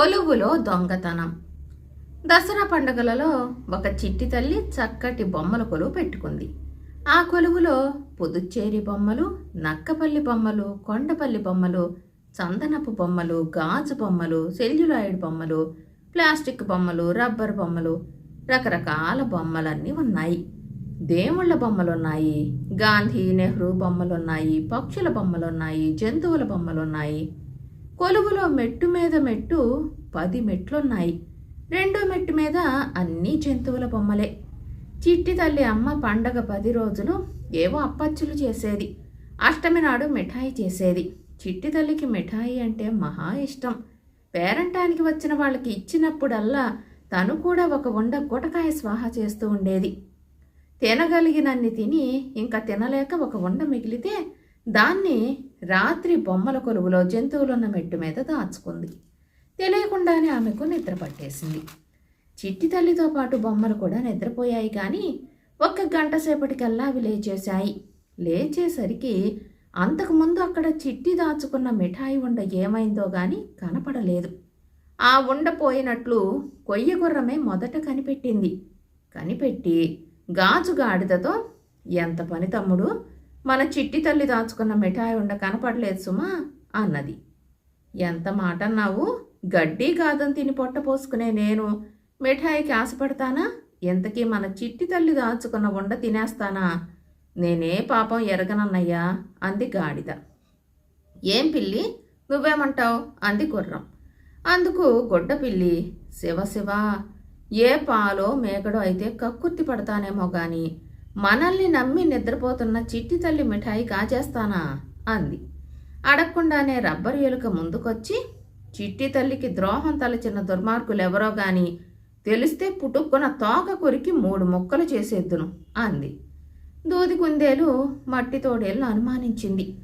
కొలువులో దొంగతనం. దసరా పండుగలలో ఒక చిట్టి తల్లి చక్కటి బొమ్మల కొలువు పెట్టుకుంది. ఆ కొలువులో పుదుచ్చేరి బొమ్మలు నక్కపల్లి బొమ్మలు కొండపల్లి బొమ్మలు చందనపు బొమ్మలు గాజు బొమ్మలు సెల్యులాయిడ్ బొమ్మలు ప్లాస్టిక్ బొమ్మలు రబ్బర్ బొమ్మలు రకరకాల బొమ్మలన్నీ ఉన్నాయి. దేవుళ్ళ బొమ్మలున్నాయి గాంధీ నెహ్రూ బొమ్మలున్నాయి పక్షుల బొమ్మలున్నాయి జంతువుల బొమ్మలున్నాయి. కొలువులో మెట్టు మీద మెట్టు పది మెట్లున్నాయి. రెండో మెట్టు మీద అన్ని జంతువుల బొమ్మలే. చిట్టి తల్లి అమ్మ పండగ పది రోజులు ఏవో అప్పచ్చులు చేసేది. అష్టమి నాడు మిఠాయి చేసేది. చిట్టి తల్లికి మిఠాయి అంటే మహా ఇష్టం. పేరంటానికి వచ్చిన వాళ్ళకి ఇచ్చినప్పుడల్లా తను కూడా ఒక ఉండ గుటకాయ స్వాహ చేస్తూ ఉండేది. తినగలిగినన్ని తిని ఇంకా తినలేక ఒక ఉండ మిగిలితే దాన్ని రాత్రి బొమ్మల కొలువులో జంతువులున్న మెట్టు మీద దాచుకుంది. తెలియకుండానే ఆమెకు నిద్ర పట్టేసింది. చిట్టి తల్లితో పాటు బొమ్మలు కూడా నిద్రపోయాయి కానీ ఒక్క గంట సేపటికల్లా అవి లేచేశాయి. లేచేసరికి అంతకుముందు అక్కడ చిట్టి దాచుకున్న మిఠాయి ఉండ ఏమైందో గాని కనపడలేదు. ఆ ఉండపోయినట్లు కొయ్య గుర్రమే మొదట కనిపెట్టింది. కనిపెట్టి గాజు గాడిదతో ఎంత పని తమ్ముడు మన చిట్టి తల్లి దాచుకున్న మిఠాయి ఉండ కనపడలేదు సుమా అన్నది. ఎంత మాట అన్నావు గడ్డి కాదని తిని పొట్ట పోసుకునే నేను. మిఠాయికి ఆశపడతానా ఎంతకీ మన చిట్టి తల్లి దాచుకున్న ఉండ తినేస్తానా? నేనే పాపం ఎరగనన్నయ్యా అంది గాడిద. ఏం పిల్లి? నువ్వేమంటావు? అంది గుర్రం. అందుకు గొడ్డ పిల్లి శివ శివ ఏ పాలో మేకడో అయితే కక్కుర్తి పడతానేమో కానీ మనల్ని నమ్మి నిద్రపోతున్న చిట్టి తల్లి మిఠాయి కాజేస్తానా? అంది. అడగకుండానే రబ్బరు ఎలుక ముందుకొచ్చి చిట్టి తల్లికి ద్రోహం తలచిన దుర్మార్గులు ఎవరో గాని తెలిస్తే పుట్టుక్కున తోక కొరికి మూడు ముక్కలు చేసేద్దును అంది. దూది కుందేలు మట్టి తోడేలను అనుమానించింది.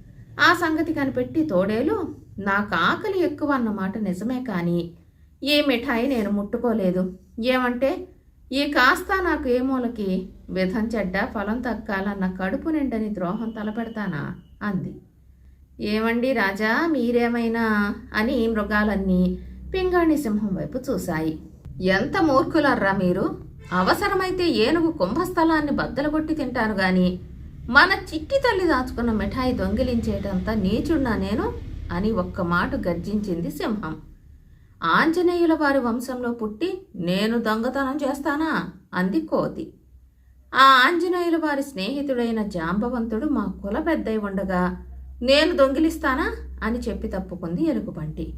ఆ సంగతి కనిపెట్టి తోడేలు నాకు ఆకలి ఎక్కువ అన్నమాట నిజమే కానీ ఏ మిఠాయి నేను ముట్టుకోలేదు. ఏమంటే ఈ కాస్త నాకు ఏ మూలకి విధం చెడ్డ ఫలం తక్కాలన్న కడుపు నిండని ద్రోహం తలపెడతానా? అంది. ఏమండి రాజా మీరేమైనా? అని మృగాలన్నీ పింగాణి సింహం వైపు చూశాయి. ఎంత మూర్ఖులర్రా మీరు? అవసరమైతే ఏనుగు కుంభస్థలాన్ని బద్దలగొట్టి తింటారు గాని మన చిట్టి తల్లి దాచుకున్న మిఠాయి దొంగిలించేటంత నీచున్నా నేను? అని ఒక్క మాట గర్జించింది సింహం. ఆంజనేయుల వారి వంశంలో పుట్టి నేను దొంగతనం చేస్తానా? అంది కోతి. ఆ ఆంజనేయుల వారి స్నేహితుడైన జాంబవంతుడు మా కుల పెద్దయి ఉండగా నేను దొంగిలిస్తానా? అని చెప్పి తప్పుకుంది ఎలుగుబంటి.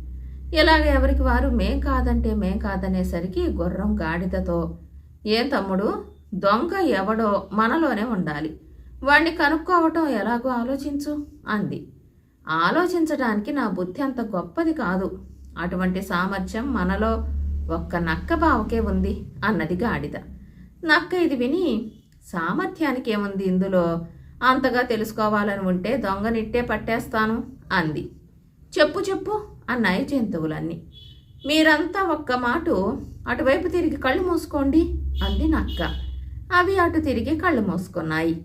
ఇలాగ ఎవరికి వారు మేం కాదంటే మేం కాదనేసరికి గుర్రం గాడిదతో ఏం తమ్ముడు? దొంగ ఎవడో మనలోనే ఉండాలి. వాణ్ణి కనుక్కోవటం ఎలాగో ఆలోచించు అంది. ఆలోచించడానికి నా బుద్ధి అంత గొప్పది కాదు. అటువంటి సామర్థ్యం మనలో ఒక్క నక్క బావకే ఉంది అన్నది గాడిద. నక్క ఇది విని సామర్థ్యానికి ఏముంది ఇందులో? అంతగా తెలుసుకోవాలని ఉంటే దొంగనిట్టే పట్టేస్తాను అంది. చెప్పు చెప్పు అన్నాయి జంతువులన్నీ. మీరంతా ఒక్క మాటు అటువైపు తిరిగి కళ్ళు మూసుకోండి అంది నక్క. అవి అటు తిరిగి కళ్ళు మూసుకున్నాయి.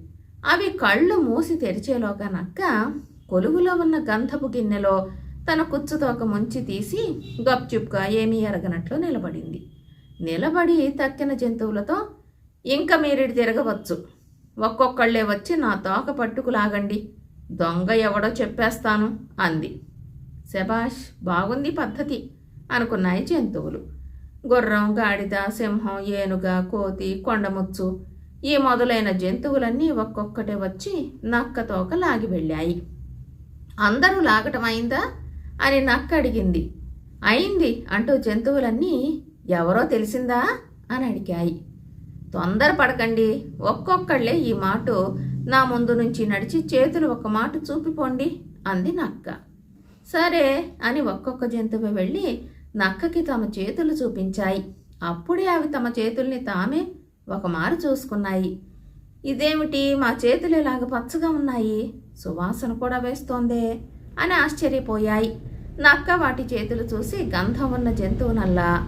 అవి కళ్ళు మూసి తెరిచేలోగా నక్క కొలువులో ఉన్న గంధపు గిన్నెలో తన కుచ్చుతోక ముంచి తీసి గప్చుప్గా ఏమీ ఎరగనట్లు నిలబడింది. నిలబడి తక్కిన జంతువులతో ఇంకా మీరిటి తిరగవచ్చు. ఒక్కొక్కళ్ళే వచ్చి నా తోక పట్టుకు లాగండి దొంగ ఎవడో చెప్పేస్తాను అంది. శబాష్ బాగుంది పద్ధతి అనుకున్నాయి జంతువులు. గుర్రం గాడిద సింహం ఏనుగ కోతి కొండముచ్చు ఈ మొదలైన జంతువులన్నీ ఒక్కొక్కటే వచ్చి నక్క తోక లాగి వెళ్ళాయి. అందరూ లాగటం అయిందా? అని నక్క అడిగింది. అయింది అంటూ జంతువులన్నీ ఎవరో తెలిసిందా అని అడిగాయి. తొందరపడకండి ఒక్కొక్కళ్ళే ఈ మాట నా ముందు నుంచి నడిచి చేతులు ఒక మాట చూపిపోండి అంది నక్క. సరే అని ఒక్కొక్క జంతువు వెళ్ళి నక్కకి తమ చేతులు చూపించాయి. అప్పుడే అవి తమ చేతుల్ని తామే ఒక మారు చూసుకున్నాయి. ఇదేమిటి మా చేతులు ఇలాగ పచ్చగా ఉన్నాయి? సువాసన కూడా వేస్తోందే అని ఆశ్చర్యపోయాయి. నక్క వాటి చేతులు చూసి గంధం ఉన్న జంతువునల్లా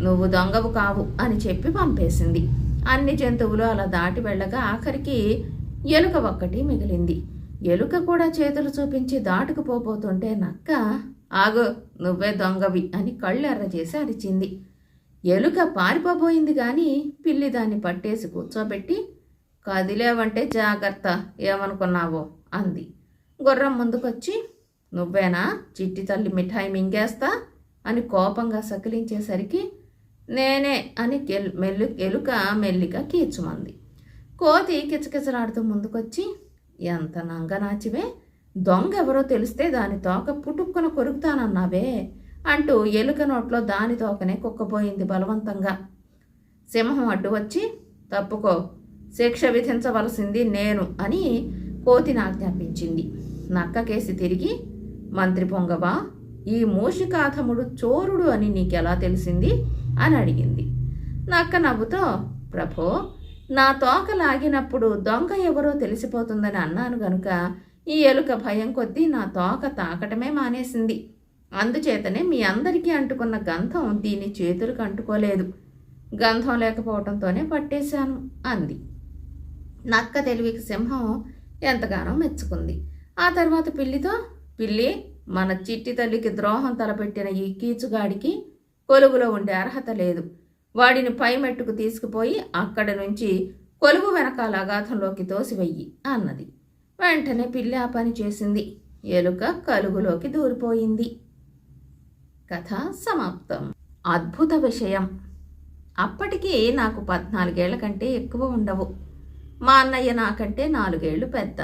నువ్వు దొంగవు కావు అని చెప్పి పంపేసింది. అన్ని జంతువులు అలా దాటి వెళ్ళగా ఆఖరికి ఎలుక ఒక్కటి మిగిలింది. ఎలుక కూడా చేతులు చూపించి దాటుకుపోబోతుంటే నక్క ఆగు నువ్వే దొంగవి అని కళ్ళు ఎర్ర చేసి అరిచింది. ఎలుక పారిపోబోయింది గాని పిల్లి దాన్ని పట్టేసి కూర్చోబెట్టి కదిలేవంటే జాగ్రత్త ఏమనుకున్నావో అంది. గుర్రం ముందుకొచ్చి నువ్వేనా చిట్టి తల్లి మిఠాయి మింగేస్తా అని కోపంగా సకిలించేసరికి నేనే అని మెల్లు ఎలుక మెల్లిగా కీచుమంది. కోతి కిచకిచలాడుతూ ముందుకొచ్చి ఎంత నంగనాచివే దొంగ ఎవరో తెలిస్తే దాని తోక పుటుక్కున కొరుకుతానన్నావే అంటూ ఎలుక నోట్లో దాని తోకనే కుక్కబోయింది బలవంతంగా. సింహం అడ్డు వచ్చి తప్పుకో శిక్ష విధించవలసింది నేను అని కోతిని ఆజ్ఞాపించింది. నక్కకేసి తిరిగి మంత్రి పొంగవా ఈ మూషికాథముడు చోరుడు అని నీకెలా తెలిసింది? అని అడిగింది. నక్క నవ్వుతో ప్రభో నా తోక లాగినప్పుడు దొంగ ఎవరో తెలిసిపోతుందని అన్నాను గనుక ఈ ఎలుక భయం కొద్దీ నా తోక తాకటమే మానేసింది. అందుచేతనే మీ అందరికీ అంటుకున్న గంధం దీని చేతులకు అంటుకోలేదు. గంధం లేకపోవడంతోనే పట్టేశాను అంది. నక్క తెలివికి సింహం ఎంతగానో మెచ్చుకుంది. ఆ తర్వాత పిల్లితో పిల్లి మన చిట్టి తల్లికి ద్రోహం తలపెట్టిన ఈ కీచుగాడికి కొలువులో ఉండే అర్హత లేదు. వాడిని పై మెట్టుకు తీసుకుపోయి అక్కడి నుంచి కొలువు వెనకాల అగాధంలోకి తోసివెయ్యి అన్నది. వెంటనే పిల్లి ఆ పని చేసింది. ఎలుక కలుగులోకి దూరిపోయింది. కథ సమాప్తం. అద్భుత విషయం. అప్పటికి నాకు పద్నాలుగేళ్ళ కంటే ఎక్కువ ఉండవు. మా అన్నయ్య నాకంటే నాలుగేళ్ళు పెద్ద.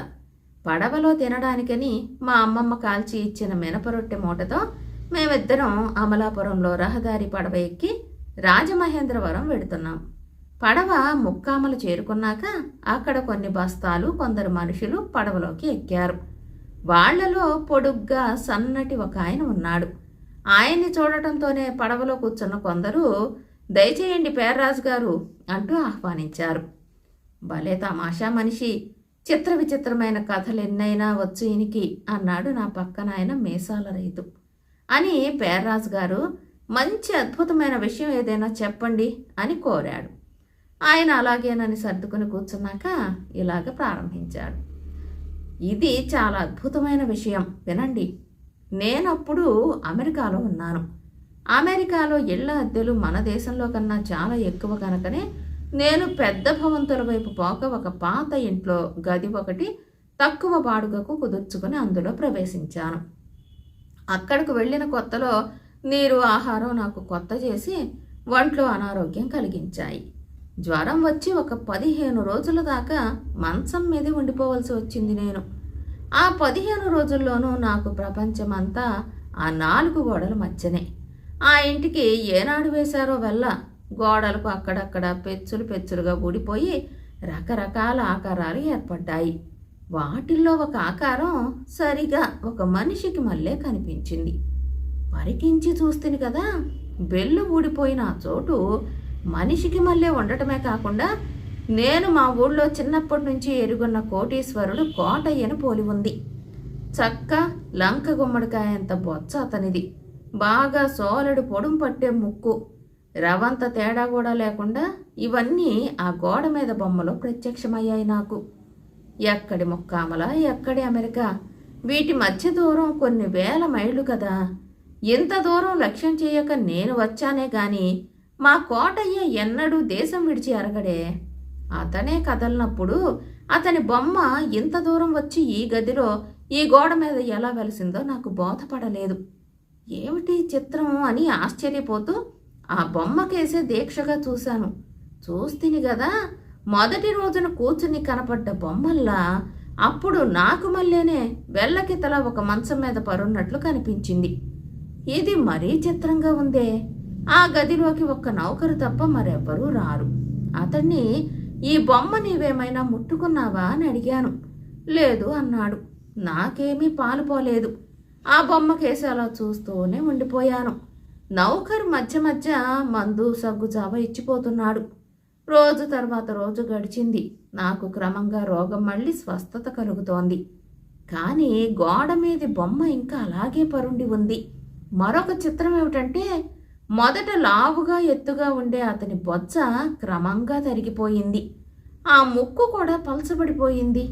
పడవలో తినడానికని మా అమ్మమ్మ కాల్చి ఇచ్చిన మినపరొట్టె మూటతో మేమిద్దరం అమలాపురంలో రహదారి పడవ ఎక్కి రాజమహేంద్రవరం వెడుతున్నాం. పడవ ముక్కామలు చేరుకున్నాక అక్కడ కొన్ని బస్తాలు కొందరు మనుషులు పడవలోకి ఎక్కారు. వాళ్ళలో పొడుగ్గా సన్నటి ఒక ఆయన ఉన్నాడు. ఆయన్ని చూడటంతోనే పడవలో కూర్చున్న కొందరు దయచేయండి పేర్రాజు గారు అంటూ ఆహ్వానించారు. భలే తమాషా మనిషి చిత్ర విచిత్రమైన కథలు ఎన్నైనా వచ్చు ఈయనకి అన్నాడు నా పక్కన ఆయన మీసాల రైతు. అని పేర్రాజు గారు మంచి అద్భుతమైన విషయం ఏదైనా చెప్పండి అని కోరాడు. ఆయన అలాగేనని సర్దుకుని కూర్చున్నాక ఇలాగ ప్రారంభించాడు. ఇది చాలా అద్భుతమైన విషయం వినండి. నేనప్పుడు అమెరికాలో ఉన్నాను. అమెరికాలో ఇళ్ళ అద్దెలు మన దేశంలో కన్నా చాలా ఎక్కువ కనుకనే నేను పెద్ద భవంతుల వైపు పోక ఒక పాత ఇంట్లో గది ఒకటి తక్కువ బాడుగకు కుదుర్చుకుని అందులో ప్రవేశించాను. అక్కడికి వెళ్ళిన కొత్తలో నీరు ఆహారం నాకు కొత్త చేసి ఒంట్లో అనారోగ్యం కలిగించాయి. జ్వరం వచ్చి ఒక పదిహేను రోజుల దాకా మంచం మీదే ఉండిపోవలసి వచ్చింది నేను. ఆ పదిహేను రోజుల్లోనూ నాకు ప్రపంచమంతా ఆ నాలుగు గోడల మధ్యనే. ఆ ఇంటికి ఏనాడు వేశారో వెళ్ళ గోడలకు అక్కడక్కడ పెచ్చులు పెచ్చులుగా ఊడిపోయి రకరకాల ఆకారాలు ఏర్పడ్డాయి. వాటిల్లో ఒక ఆకారం సరిగా ఒక మనిషికి మళ్ళీ కనిపించింది. పరికించి చూస్తుంది కదా బెల్లు ఊడిపోయిన ఆ చోటు మనిషికి మళ్ళీ ఉండటమే కాకుండా నేను మా ఊళ్ళో చిన్నప్పటి నుంచి ఎరుగున్న కోటీశ్వరుడు కోటయ్యను పోలి ఉంది. చక్క లంక గుమ్మడికాయంత బొచ్చ అతనిది. బాగా సోలడు పొడుం పట్టే ముక్కు. రవంత తేడా కూడా లేకుండా ఇవన్నీ ఆ గోడ మీద బొమ్మలో ప్రత్యక్షమయ్యాయి నాకు. ఎక్కడి ముక్కామల ఎక్కడి అమెరికా? వీటి మధ్య దూరం కొన్ని వేల మైళ్ళు కదా. ఇంత దూరం లక్ష్యం చేయక నేను వచ్చానే గాని మా కోటయ్య ఎన్నడూ దేశం విడిచి అరగడే అతనే కదలనప్పుడు అతని బొమ్మ ఇంత దూరం వచ్చి ఈ గదిలో ఈ గోడ మీద ఎలా వెలిసిందో నాకు బోధపడలేదు. ఏమిటి చిత్రం అని ఆశ్చర్యపోతూ ఆ బొమ్మకేసే దీక్షగా చూశాను. చూస్తిని కదా మొదటి రోజున కూర్చుని కనపడ్డ బొమ్మల్లా అప్పుడు నాకు మళ్ళీనే వెళ్ళకితల ఒక మంచం మీద పరున్నట్లు కనిపించింది. ఇది మరీ చిత్రంగా ఉందే. ఆ గదిలోకి ఒక్క నౌకరు తప్ప మరెవ్వరూ రారు. అతన్ని ఈ బొమ్మ నీవేమైనా ముట్టుకున్నావా? అని అడిగాను. లేదు అన్నాడు. నాకేమీ పాలు పోలేదు. ఆ బొమ్మకేసి అలా చూస్తూనే ఉండిపోయాను. నౌకర్ మధ్య మధ్య మందు సగ్గు జావ ఇచ్చిపోతున్నాడు. రోజు తర్వాత రోజు గడిచింది. నాకు క్రమంగా రోగం మళ్ళీ స్వస్థత కలుగుతోంది. కానీ గోడ మీది బొమ్మ ఇంకా అలాగే పరుండి ఉంది. మరొక చిత్రం ఏమిటంటే మొదట లావుగా ఎత్తుగా ఉండే అతని బొజ్జ క్రమంగా తరిగిపోయింది. ఆ ముక్కు కూడా పలచబడిపోయింది.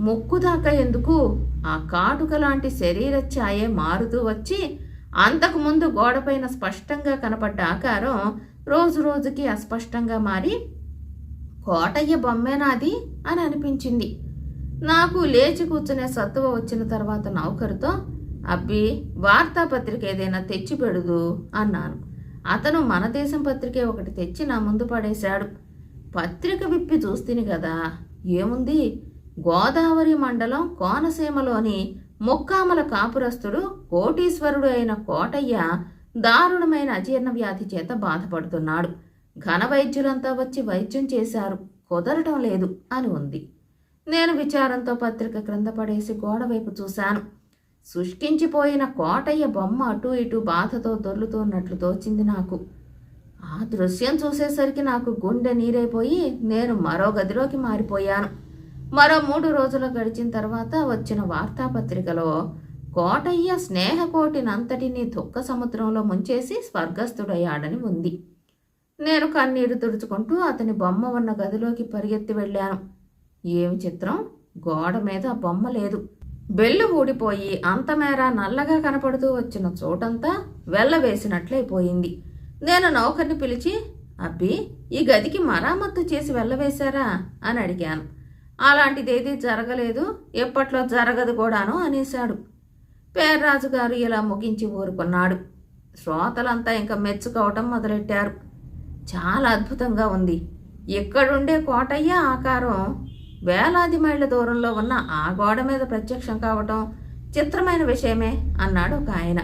ముక్కు దాకా ఎందుకు? ఆ కాటుక లాంటి శరీర ఛాయే మారుతూ వచ్చి అంతకుముందు గోడపైన స్పష్టంగా కనపడ్డ ఆకారం రోజు రోజుకి అస్పష్టంగా మారి కోటయ్య బొమ్మేనాది? అని అనిపించింది. నాకు లేచి కూర్చునే సత్తువ వచ్చిన తర్వాత నౌకరుతో అబ్బి వార్తాపత్రిక ఏదైనా తెచ్చి పెడుదు అన్నాను. అతను మన దేశం పత్రికే ఒకటి తెచ్చి నా ముందు పడేశాడు. పత్రిక విప్పి చూస్తుంది కదా ఏముంది? గోదావరి మండలం కోనసీమలోని ముక్కామల కాపురస్తుడు కోటీశ్వరుడు అయిన కోటయ్య దారుణమైన అజీర్ణ వ్యాధి చేత బాధపడుతున్నాడు. ఘన వైద్యులంతా వచ్చి వైద్యం చేశారు. కుదరటం లేదు అని ఉంది. నేను విచారంతో పత్రిక క్రింద పడేసి గోడవైపు చూశాను. శుష్కించిపోయిన కోటయ్య బొమ్మ అటు ఇటు బాధతో దొర్లుతున్నట్లు తోచింది నాకు. ఆ దృశ్యం చూసేసరికి నాకు గుండె నీరైపోయి నేను మరో గదిలోకి మారిపోయాను. మరో మూడు రోజులు గడిచిన తర్వాత వచ్చిన వార్తాపత్రికలో కోటయ్య స్నేహకోటినంతటినీ దుఃఖ సముద్రంలో ముంచేసి స్వర్గస్థుడయ్యాడని ఉంది. నేను కన్నీరు తుడుచుకుంటూ అతని బొమ్మ ఉన్న గదిలోకి పరిగెత్తి వెళ్ళాను. ఏమి చిత్రం? గోడ మీద బొమ్మ లేదు. బెల్లు ఊడిపోయి అంతమేర నల్లగా కనపడుతూ వచ్చిన చోటంతా వెళ్ళవేసినట్లయిపోయింది. నేను నౌకర్ని పిలిచి అబ్బి ఈ గదికి మరామత్తు చేసి వెళ్ళవేశారా? అని అడిగాను. అలాంటిది ఏది జరగలేదు. ఎప్పట్లో జరగదు కూడాను అనేశాడు. పేర్రాజు గారు ఇలా ముగించి ఊరుకున్నాడు. శ్రోతలంతా ఇంకా మెచ్చుకోవటం మొదలెట్టారు. చాలా అద్భుతంగా ఉంది. ఇక్కడుండే కోటయ్య ఆకారం వేలాది మైళ్ళ దూరంలో ఉన్న ఆ గోడ మీద ప్రత్యక్షం కావటం చిత్రమైన విషయమే అన్నాడు ఒక ఆయన.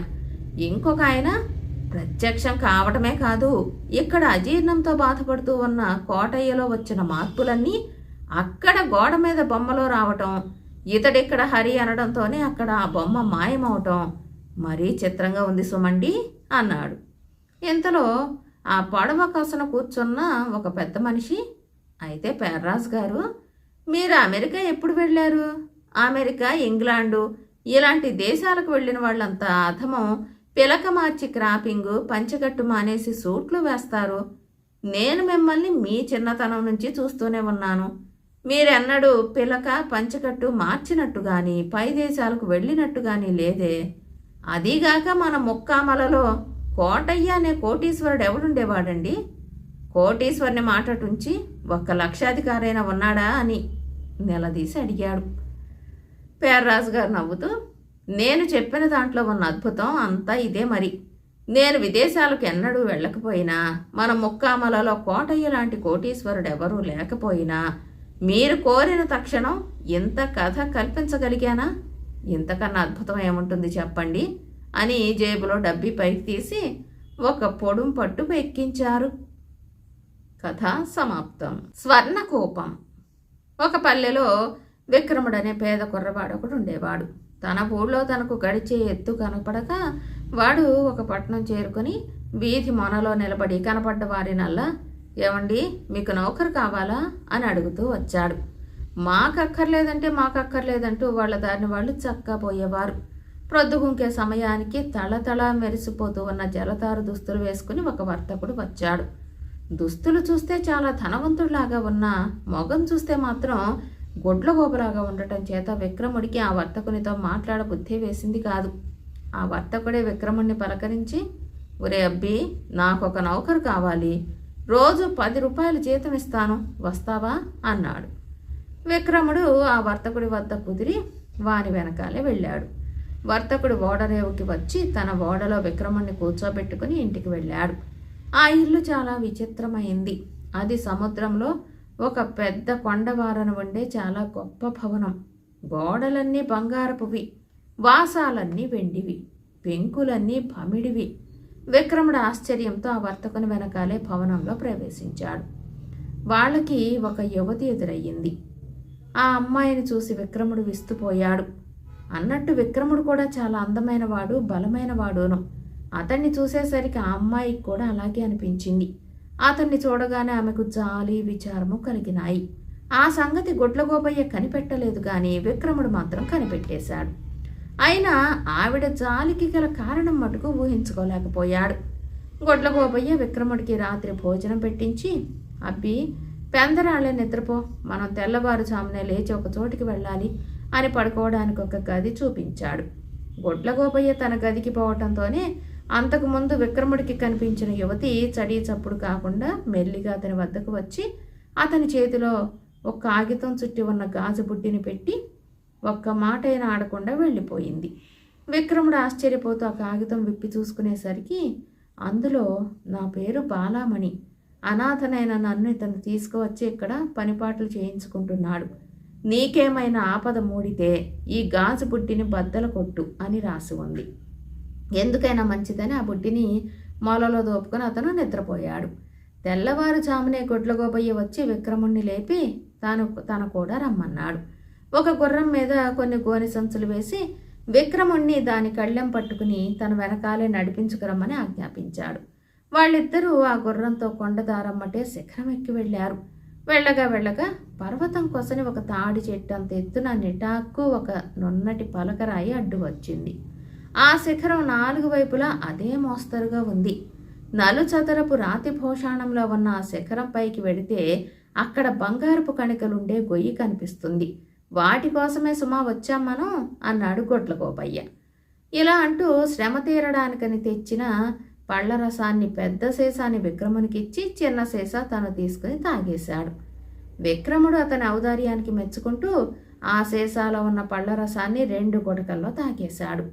ఇంకొక ఆయన ప్రత్యక్షం కావటమే కాదు ఇక్కడ అజీర్ణంతో బాధపడుతూ ఉన్న కోటయ్యలో వచ్చిన మార్పులన్నీ అక్కడ గోడ మీద బొమ్మలో రావటం ఇతడిక్కడ హరి అనడంతోనే అక్కడ ఆ బొమ్మ మాయమవటం. మరీ చిత్రంగా ఉంది సుమండి అన్నాడు. ఇంతలో ఆ పడవ కసన కూర్చున్న ఒక పెద్ద మనిషి అయితే పేర్రాజు గారు మీరు అమెరికా ఎప్పుడు వెళ్ళారు? అమెరికా ఇంగ్లాండు ఇలాంటి దేశాలకు వెళ్ళిన వాళ్ళంతా అధమం పిలక మార్చి క్రాపింగు పంచగట్టు మానేసి సూట్లు వేస్తారు. నేను మిమ్మల్ని మీ చిన్నతనం నుంచి చూస్తూనే ఉన్నాను. మీరెన్నడూ పిలక పంచకట్టు మార్చినట్టు గాని పై దేశాలకు వెళ్ళినట్టు గాని లేదే. అదీగాక మన ముక్కామలలో కోటయ్య అనే కోటీశ్వరుడు ఎవడుండేవాడండి? కోటీశ్వరుని మాటటుంచి ఒక్క లక్షాధికారైనా ఉన్నాడా అని నిలదీసి అడిగాడు. పేర్రాజు గారు నవ్వుతూ నేను చెప్పిన దాంట్లో ఉన్న అద్భుతం అంతా ఇదే మరి. నేను విదేశాలకు ఎన్నడూ వెళ్ళకపోయినా మన ముక్కామలలో కోటయ్య లాంటి కోటీశ్వరుడు ఎవరూ లేకపోయినా మీరు కోరిన తక్షణం ఇంత కథ కల్పించగలిగానా? ఇంతకన్నా అద్భుతం ఏముంటుంది చెప్పండి అని జేబులో డబ్బి పైకి తీసి ఒక పొడుం పట్టు ఎక్కించారు కథ సమాప్తం. స్వర్ణకోపం. ఒక పల్లెలో విక్రముడనే పేద కుర్రవాడు ఒకడు ఉండేవాడు. తన ఊళ్ళో తనకు గడిచే ఎత్తు కనపడక వాడు ఒక పట్నం చేరుకొని వీధి మొనలో నిలబడి కనపడ్డ వారినల్లా ఏమండి మీకు నౌకరు కావాలా? అని అడుగుతూ వచ్చాడు. మాకక్కర్లేదంటే మాకక్కర్లేదంటూ వాళ్ళ దారిని వాళ్ళు చక్కపోయేవారు. ప్రొద్దుగుంకే సమయానికి తళతళ మెరిసిపోతూ ఉన్న జలతారు దుస్తులు వేసుకుని ఒక వర్తకుడు వచ్చాడు. దుస్తులు చూస్తే చాలా ధనవంతుడిలాగా ఉన్న మొగం చూస్తే మాత్రం గొడ్ల గోపలాగా ఉండటం చేత విక్రముడికి ఆ వర్తకునితో మాట్లాడ బుద్ధి వేసింది కాదు. ఆ వర్తకుడే విక్రముణ్ణి పలకరించి ఒరే అబ్బి నాకు ఒక నౌకరు కావాలి. రోజు పది రూపాయలు జీతం ఇస్తాను వస్తావా? అన్నాడు. విక్రముడు ఆ వర్తకుడి వద్ద కుదిరి వాని వెనకాలే వెళ్ళాడు. వర్తకుడు ఓడరేవుకి వచ్చి తన ఓడలో విక్రముణ్ణి కూర్చోబెట్టుకుని ఇంటికి వెళ్ళాడు. ఆ ఇల్లు చాలా విచిత్రమైంది. అది సముద్రంలో ఒక పెద్ద కొండవారను ఉండే చాలా గొప్ప భవనం. గోడలన్నీ బంగారపువి వాసాలన్నీ వెండివి పెంకులన్నీ భమిడివి. విక్రముడు ఆశ్చర్యంతో ఆ వర్తకుని వెనకాలే భవనంలో ప్రవేశించాడు. వాళ్ళకి ఒక యువతి ఎదురయ్యింది. ఆ అమ్మాయిని చూసి విక్రముడు విస్తుపోయాడు. అన్నట్టు విక్రముడు కూడా చాలా అందమైనవాడు బలమైనవాడును. అతన్ని చూసేసరికి ఆ అమ్మాయికి కూడా అలాగే అనిపించింది. అతన్ని చూడగానే ఆమెకు జాలి విచారము కలిగినాయి. ఆ సంగతి గొడ్లగోబయ్య కనిపెట్టలేదు కానీ విక్రముడు మాత్రం కనిపెట్టేశాడు. అయినా ఆవిడ జాలికి గల కారణం మటుకు ఊహించుకోలేకపోయాడు. గొడ్లగోబయ్య విక్రముడికి రాత్రి భోజనం పెట్టించి అబ్బి పెందరాళ్ళే నిద్రపో. మనం తెల్లవారుజామునే లేచి ఒక చోటికి వెళ్ళాలి అని పడుకోవడానికి ఒక గది చూపించాడు. గొడ్లగోపయ్య తన గదికి పోవటంతోనే అంతకుముందు విక్రముడికి కనిపించిన యువతి చడీ చప్పుడు కాకుండా మెల్లిగా అతని వద్దకు వచ్చి అతని చేతిలో ఒక కాగితం చుట్టి ఉన్న గాజు బుడ్డిని పెట్టి ఒక్క మాట అయినా ఆడకుండా వెళ్ళిపోయింది. విక్రముడు ఆశ్చర్యపోతూ ఆ కాగితం విప్పి చూసుకునేసరికి అందులో నా పేరు బాలామణి. అనాథనైన నన్ను ఇతను తీసుకువచ్చి ఇక్కడ పనిపాట్లు చేయించుకుంటున్నాడు. నీకేమైనా ఆపద మూడితే ఈ గాజు బుడ్డిని బద్దల కొట్టు అని రాసి ఉంది. ఎందుకైనా మంచిదని ఆ బుడ్డిని మొలలో దోపుకొని అతను నిద్రపోయాడు. తెల్లవారుజామునే గొడ్లగోబయ్య వచ్చి విక్రముణ్ణి లేపి తాను తన కూడా రమ్మన్నాడు. ఒక గుర్రం మీద కొన్ని గోని సంచులు వేసి విక్రముణ్ణి దాని కళ్ళెం పట్టుకుని తన వెనకాలే నడిపించుకురమ్మని ఆజ్ఞాపించాడు. వాళ్ళిద్దరూ ఆ గుర్రంతో కొండదారమ్మటే శిఖరం ఎక్కి వెళ్ళారు. వెళ్ళగా వెళ్ళగా పర్వతం కోసని ఒక తాడి చెట్టు అంత ఎత్తున నిటాక్కు ఒక నున్నటి పలకరాయి అడ్డు వచ్చింది. ఆ శిఖరం నాలుగు వైపులా అదే మోస్తరుగా ఉంది. నలుచదరపు రాతి భోషాణంలో ఉన్న ఆ శిఖరం పైకి వెడితే అక్కడ బంగారపు కణికలుండే గొయ్యి కనిపిస్తుంది. వాటి కోసమే సుమా వచ్చాం మనం అన్నాడు గొడ్ల గోపయ్య ఇలా అంటూ శ్రమ తీరడానికని తెచ్చిన పళ్ళ రసాన్ని పెద్ద సీసాని విక్రమునికిచ్చి చిన్న సీసా తను తీసుకుని తాగేశాడు. విక్రముడు అతని ఔదార్యానికి మెచ్చుకుంటూ ఆ సీసాలో ఉన్న పళ్ళ రసాన్ని రెండు గుడకల్లో తాగేశాడు.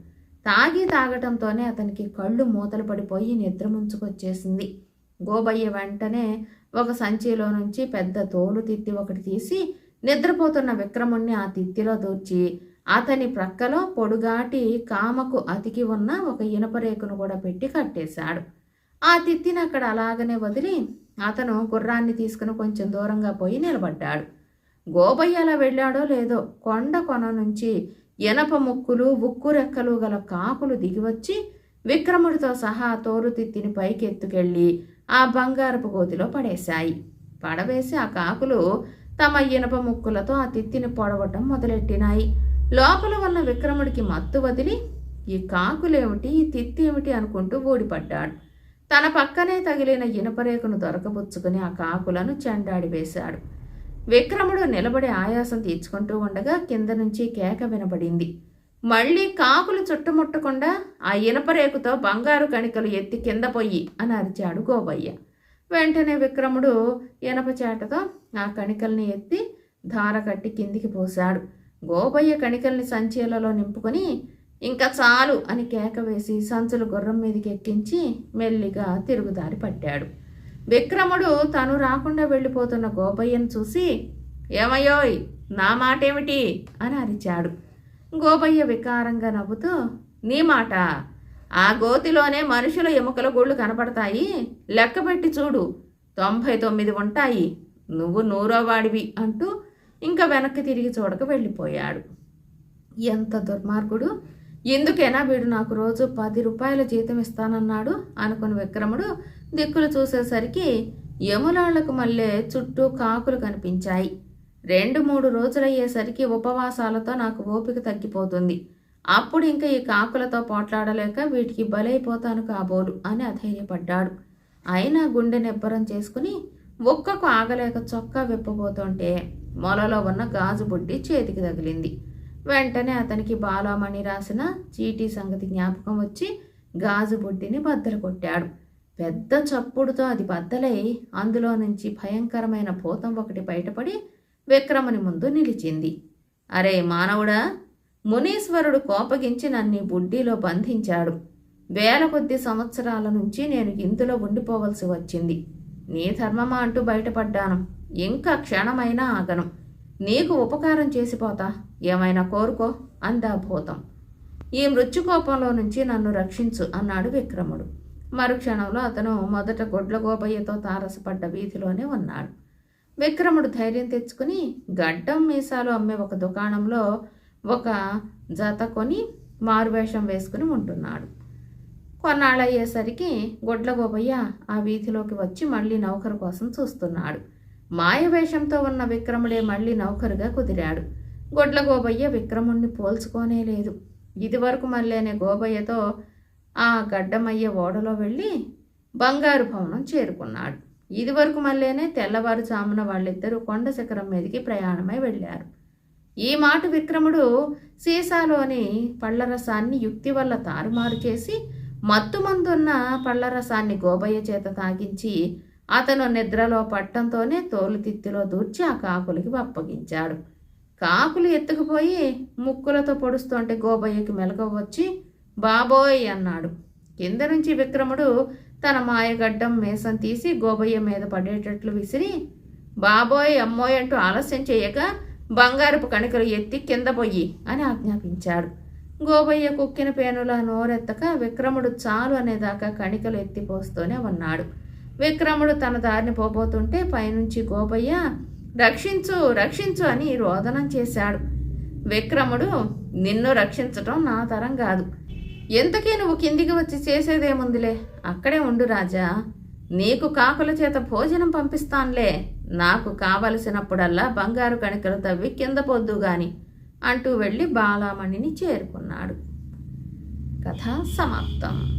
తాగి తాగటంతోనే అతనికి కళ్ళు మూతలు పడిపోయి నిద్ర ముంచుకొచ్చేసింది. గోబయ్య వెంటనే ఒక సంచిలో నుంచి పెద్ద తోలు తిత్తి ఒకటి తీసి నిద్రపోతున్న విక్రముణ్ణి ఆ తిత్తిలో దూర్చి అతని ప్రక్కలో పొడుగాటి కామకు అతికి ఉన్న ఒక ఇనుపరేకును కూడా పెట్టి కట్టేశాడు. ఆ తిత్తిని అక్కడ అలాగనే వదిలి అతను గుర్రాన్ని తీసుకుని కొంచెం దూరంగా పోయి నిలబడ్డాడు. గోబయ్య అలా వెళ్ళాడో లేదో కొండ కొన నుంచి ఎనప ముక్కులు ఉక్కు రెక్కలు గల కాకులు దిగివచ్చి విక్రముడితో సహా తోరు తిత్తిని పైకెత్తుకెళ్ళి ఆ బంగారపు గోతిలో పడేశాయి. పడవేసి ఆ కాకులు తమ ఇనప ముక్కులతో ఆ తిత్తిని పొడవటం మొదలెట్టినాయి. లోపల ఉన్న విక్రముడికి మత్తు వదిలి ఈ కాకులేమిటి? ఈ తిత్తి ఏమిటి అనుకుంటూ ఓడిపడ్డాడు తన పక్కనే తగిలిన ఇనపరేకును దొరకబుచ్చుకుని ఆ కాకులను చెండాడి వేశాడు. విక్రముడు నిలబడి ఆయాసం తీర్చుకుంటూ ఉండగా కింద నుంచి కేక వినబడింది. మళ్ళీ కాకులు చుట్టుముట్టకుండా ఆ ఇనపరేకుతో బంగారు కణికలు ఎత్తి కింద పొయ్యి అని అరిచాడు గోబయ్య వెంటనే విక్రముడు ఇనప చేటతో ఆ కణికల్ని ఎత్తి ధార కట్టి కిందికి పోశాడు. గోబయ్య కణికల్ని సంచీలలో నింపుకొని ఇంకా చాలు అని కేక వేసి సంచులు గుర్రం మీదకి ఎక్కించి మెల్లిగా తిరుగుదారి పట్టాడు. విక్రముడు తను రాకుండా వెళ్ళిపోతున్న గోపయ్యను చూసి ఏమయ్యోయ్ నా మాటేమిటి? అని అరిచాడు. గోపయ్య వికారంగా నవ్వుతూ నీ మాట. ఆ గోతిలోనే మనుషుల ఎముకల గుళ్ళు కనపడతాయి. లెక్కపెట్టి చూడు. తొంభై తొమ్మిది ఉంటాయి. నువ్వు నోరోవాడివి అంటూ ఇంకా వెనక్కి తిరిగి చూడక వెళ్ళిపోయాడు. ఎంత దుర్మార్గుడు. ఎందుకైనా వీడు నాకు రోజు పది రూపాయల జీతం ఇస్తానన్నాడు అనుకుని విక్రముడు దిక్కులు చూసేసరికి యములాళ్ళకు మళ్ళీ చుట్టూ కాకులు కనిపించాయి. రెండు మూడు రోజులయ్యేసరికి ఉపవాసాలతో నాకు ఓపిక తగ్గిపోతుంది. అప్పుడు ఇంకా ఈ కాకులతో పోట్లాడలేక వీటికి బలైపోతాను కాబోలు అని అధైర్యపడ్డాడు. అయినా గుండె నిబ్బరం చేసుకుని ఒక్కకు ఆగలేక చొక్కా విప్పబోతుంటే మొలలో ఉన్న గాజు బుడ్డి చేతికి తగిలింది. వెంటనే అతనికి బాలామణి రాసిన చీటీ సంగతి జ్ఞాపకం వచ్చి గాజు బుడ్డిని బద్దలు కొట్టాడు పెద్ద చప్పుడుతో అది బద్దలై అందులో నుంచి భయంకరమైన భూతం ఒకటి బయటపడి విక్రముని ముందు నిలిచింది. అరే మానవుడా మునీశ్వరుడు కోపగించి నన్ను ఈ బుడ్డిలో బంధించాడు. వేల కొద్ది సంవత్సరాల నుంచి నేను ఇందులో ఉండిపోవలసి వచ్చింది. నీ ధర్మమా అంటూ బయటపడ్డాను. ఇంకా క్షణమైనా ఆగను. నీకు ఉపకారం చేసిపోతా ఏమైనా కోరుకో అందా భూతం. ఈ మృత్యుకోపంలో నుంచి నన్ను రక్షించు అన్నాడు విక్రముడు. మరుక్షణంలో అతను మొదట గొడ్ల గోపయ్యతో తారసపడ్డ వీధిలోనే ఉన్నాడు. విక్రముడు ధైర్యం తెచ్చుకుని గడ్డం మీసాలు అమ్మే ఒక దుకాణంలో ఒక జత కొని మారువేషం వేసుకుని ఉంటున్నాడు. కొన్నాళ్ళు అయ్యేసరికి గొడ్ల గోపయ్య ఆ వీధిలోకి వచ్చి మళ్ళీ నౌకరు కోసం చూస్తున్నాడు. మాయవేషంతో ఉన్న విక్రముడే మళ్ళీ నౌకరుగా కుదిరాడు. గొడ్ల గోబయ్య విక్రముణ్ణి పోల్చుకోనే లేదు. ఇదివరకు మళ్ళీనే గోబయ్యతో ఆ గడ్డమయ్య ఓడలో వెళ్ళి బంగారు భవనం చేరుకున్నాడు. ఇదివరకు మళ్ళీనే తెల్లవారుజామున వాళ్ళిద్దరూ కొండ శిఖరం మీదకి ప్రయాణమై వెళ్ళారు. ఈ మాట విక్రముడు సీసాలోని పళ్ళరసాన్ని యుక్తి వల్ల తారుమారు చేసి మత్తుమందున్న పళ్ళరసాన్ని గోబయ్య చేత తాగించి అతను నిద్రలో పట్టంతోనే తోలుతిత్తిలో దూర్చి ఆ కాకులకి అప్పగించాడు. కాకులు ఎత్తుకుపోయి ముక్కులతో పొడుస్తుంటే గోబయ్యకి మెలక వచ్చి బాబోయ్ అన్నాడు. కింద నుంచి విక్రముడు తన మాయగడ్డం మేసం తీసి గోబయ్య మీద పడేటట్లు విసిరి బాబోయ్ అమ్మోయ్ అంటూ ఆలస్యం చేయక బంగారపు కణికలు ఎత్తి కింద పొయ్యి అని ఆజ్ఞాపించాడు. గోబయ్య కుక్కిన పేనుల నోరెత్తక విక్రముడు చాలు అనేదాకా కణికలు ఎత్తిపోస్తూనే ఉన్నాడు. విక్రముడు తన దారిని పోబోతుంటే పైనుంచి గోబయ్య రక్షించు రక్షించు అని రోదనం చేశాడు. విక్రముడు నిన్ను రక్షించటం నా తరం కాదు. ఎంతకీ నువ్వు కిందికి వచ్చి చేసేదేముందిలే? అక్కడే ఉండు రాజా. నీకు కాకుల చేత భోజనం పంపిస్తాన్లే. నాకు కావలసినప్పుడల్లా బంగారు కణికలు తవ్వి కింద పొద్దు గాని. అంటూ వెళ్ళి బాలామణిని చేరుకున్నాడు. కథ సమాప్తం.